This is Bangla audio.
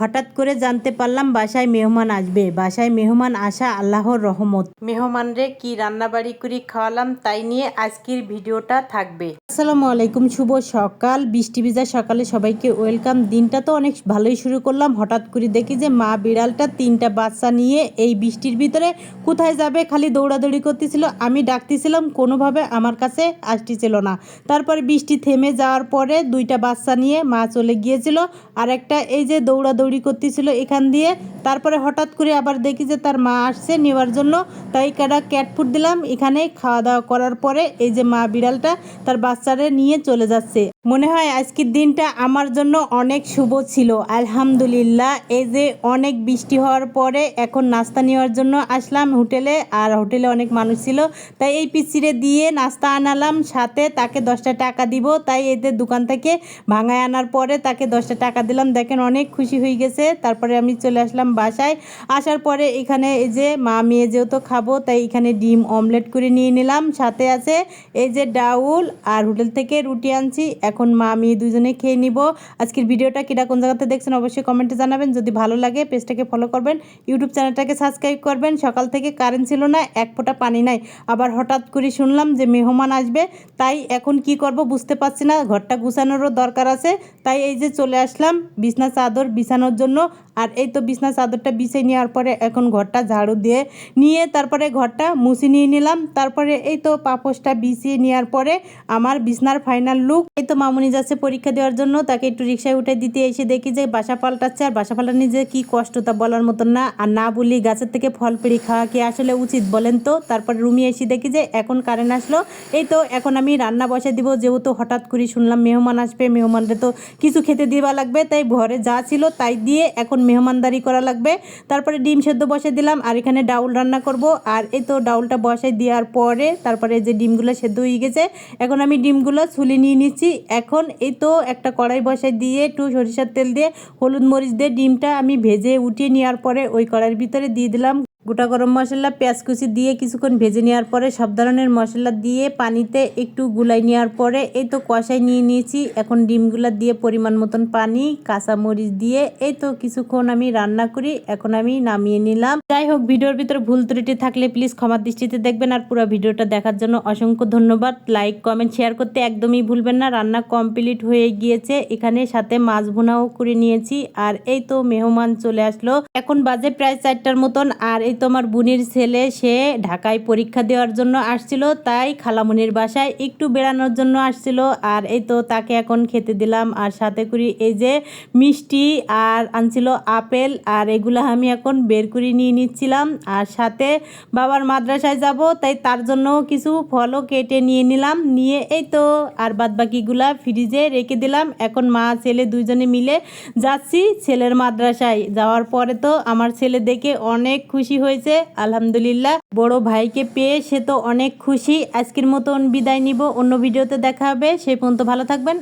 হঠাৎ করে জানতে পারলাম বাসায় মেহমান আসবে। বাসায় মেহমান আসা আল্লাহর রহমত। মেহমানরে কি রান্নাবাড়ি করে খাওয়ালাম তাই নিয়ে আজকের ভিডিওটা থাকবে। আসসালামু আলাইকুম শুভ সকাল। বৃষ্টি ভিজা সকালে সবাইকে ওয়েলকাম। দিনটা তো অনেক ভালোই শুরু করলাম। হঠাৎ করে দেখি যে মা বিড়ালটা তিনটা বাচ্চা নিয়ে এই বৃষ্টির ভিতরে কোথায় যাবে খালি দৌড়াদৌড়ি করতেছিল। আমি ডাকতেছিলাম কোনোভাবে আমার কাছে আসতেছিল না। তারপরে বৃষ্টি থেমে যাওয়ার পরে দুইটা বাচ্চা নিয়ে মা চলে গিয়েছিল। আর একটা এই যে দৌড়াদৌড়ি করতেছিল এখান দিয়ে তারপরে হঠাৎ করে আবার দেখি যে তার মা আসছে নেওয়ার জন্য। তাই কাটা ক্যাট ফুড দিলাম, এখানে খাওয়া দাওয়া করার পরে এই যে মা বিড়ালটা তার বাচ্চারে নিয়ে চলে যাচ্ছে। মনে হয় আজকের দিনটা আমার জন্য অনেক শুভ ছিল। আলহামদুলিল্লাহ, এই যে অনেক বৃষ্টি হওয়ার পরে এখন নাস্তা নেওয়ার জন্য আসলাম হোটেলে, আর হোটেলে অনেক মানুষ ছিল। তাই এই পিচিরে দিয়ে নাস্তা আনালাম, সাথে তাকে দশটা টাকা দিব। তাই এদের দোকান থেকে ভাঙায় আনার পরে তাকে দশটা টাকা দিলাম। দেখেন অনেক খুশি হয়ে গেছে। তারপরে আমি চলে আসলাম বাসায়। আসার পরে এখানে এই যে মা মেয়ে যেহেতু খাব, তাই এখানে ডিম অমলেট করে নিয়ে নিলাম। সাথে আছে এই যে ডাউল আর হোটেল থেকে রুটি আনছি। এখন মা মেয়ে দুজনে খেয়ে নিব। আজকের ভিডিওটা কিরা কোন জায়গাতে দেখছেন অবশ্যই কমেন্টে জানাবেন। যদি ভালো লাগে পেজটাকে ফলো করবেন ইউটিউব চ্যানেলটাকে সাবস্ক্রাইব করবেন। সকাল থেকে কারেন্ট ছিল না, এক ফোঁটা পানি নাই। আবার হঠাৎ করে শুনলাম যে মেহমান আসবে, তাই এখন কি করব বুঝতে পারছি না। ঘরটা গুছানোরও দরকার আছে। তাই এই যে চলে আসলাম বিছনা চাদর বিছানোর জন্য। আর এই তো বিছনা চাদরটা বিছিয়ে নেওয়ার পরে এখন ঘরটা ঝাড়ু দিয়ে নিয়ে তারপরে ঘরটা মুছে নিয়ে নিলাম। তারপরে এই তো পাপোশটা বিছিয়ে নেওয়ার পরে আমার বিছনার ফাইনাল লুক এই তো মামুনি যাচ্ছে পরীক্ষা দেওয়ার জন্য। তাকে একটু রিক্সায় উঠে দিতে এসে দেখি যে বাসা পাল্টাচ্ছে। আর বাসা পাল্টানি যে কি কষ্ট তা বলার মতন না। আর না বলি গাছের থেকে ফল পেড়ি খাওয়া কি আসলে উচিত বলেন তো? তারপরে রুমে এসে দেখি যে এখন কারেন্ট আসলো। এই তো এখন আমি রান্না বসে দিব। যেহেতু হঠাৎ করে শুনলাম মেহমান আসবে। মেহমানরা তো কিছু খেতে দিবা লাগবে। তাই ঘরে যা ছিল তাই দিয়ে এখন মেহমানদারি করা লাগবে। তারপরে ডিম সেদ্ধ বসে দিলাম, আর এখানে ডাউল রান্না করব। আর এই তো ডাউলটা বসাই দেওয়ার পরে তারপরে যে ডিমগুলো সেদ্ধ হয়ে গেছে, এখন আমি ডিমগুলো ছুলে নিয়ে নিচ্ছি। এখন এই তো একটা কড়াই বসাই দিয়ে একটু সরিষার তেল দিয়ে হলুদ মরিচ দিয়ে ডিমটা আমি ভেজে উঠিয়ে নেওয়ার পরে ওই কড়াইয়ের ভিতরে দিয়ে দিলাম গোটা গরম মশলা পেঁয়াজ কুচি দিয়ে কিছুক্ষণ ভেজে নেওয়ার পরে সব ধরনের মশলা দিয়ে পানিতে একটু গুলাই নেওয়ার পরে এই তো কষাই নিয়ে নিয়েছি। এখন ডিমগুলা দিয়ে পরিমাণ মতন পানি কাঁচামরিচ দিয়ে এই তো কিছুক্ষণ আমি রান্না করি, এখন আমি নামিয়ে নিলাম। যাই হোক, ভিডিওর ভিতরে ভুল ত্রুটি থাকলে প্লিজ ক্ষমার দৃষ্টিতে দেখবেন আর পুরো ভিডিওটা দেখার জন্য অসংখ্য ধন্যবাদ। লাইক, কমেন্ট, শেয়ার করতে একদমই ভুলবেন না, রান্না কমপ্লিট হয়ে গিয়েছে। এখানে সাথে মাছ ভুনাও করে নিয়েছি আর এই তো মেহমান চলে আসলো। এখন বাজে প্রায় চারটার মতন আর এই তো আমার বোনের ছেলে, সে ঢাকায় পরীক্ষা দেওয়ার জন্য আসছিল, তাই খালামুনির বাসায় একটু বেড়ানোর জন্য আসছিল। আর এই তো তাকে এখন খেতে দিলাম। আর সাথে করি এই যে মিষ্টি আর আনছিল আপেল, আর এগুলো আমি এখন বের করে নিয়ে নিচ্ছিলাম। আর সাথে বাবার মাদ্রাসায় যাব, তাই তার জন্য কিছু ফলও কেটে নিয়ে নিলাম। নিয়ে এই তো আর বাদ বাকিগুলা ফ্রিজে রেখে দিলাম। এখন মা, ছেলে দুইজনে মিলে যাচ্ছি ছেলের মাদ্রাসায়। যাওয়ার পরে তো আমার ছেলে দেখে অনেক খুশি হয়েছে, আলহামদুলিল্লাহ। বড় ভাইকে পেয়ে সে তো অনেক খুশি। আজকের মতন বিদায় নিব। অন্য ভিডিওতে দেখা হবে। সেই পর্যন্ত ভালো থাকবেন।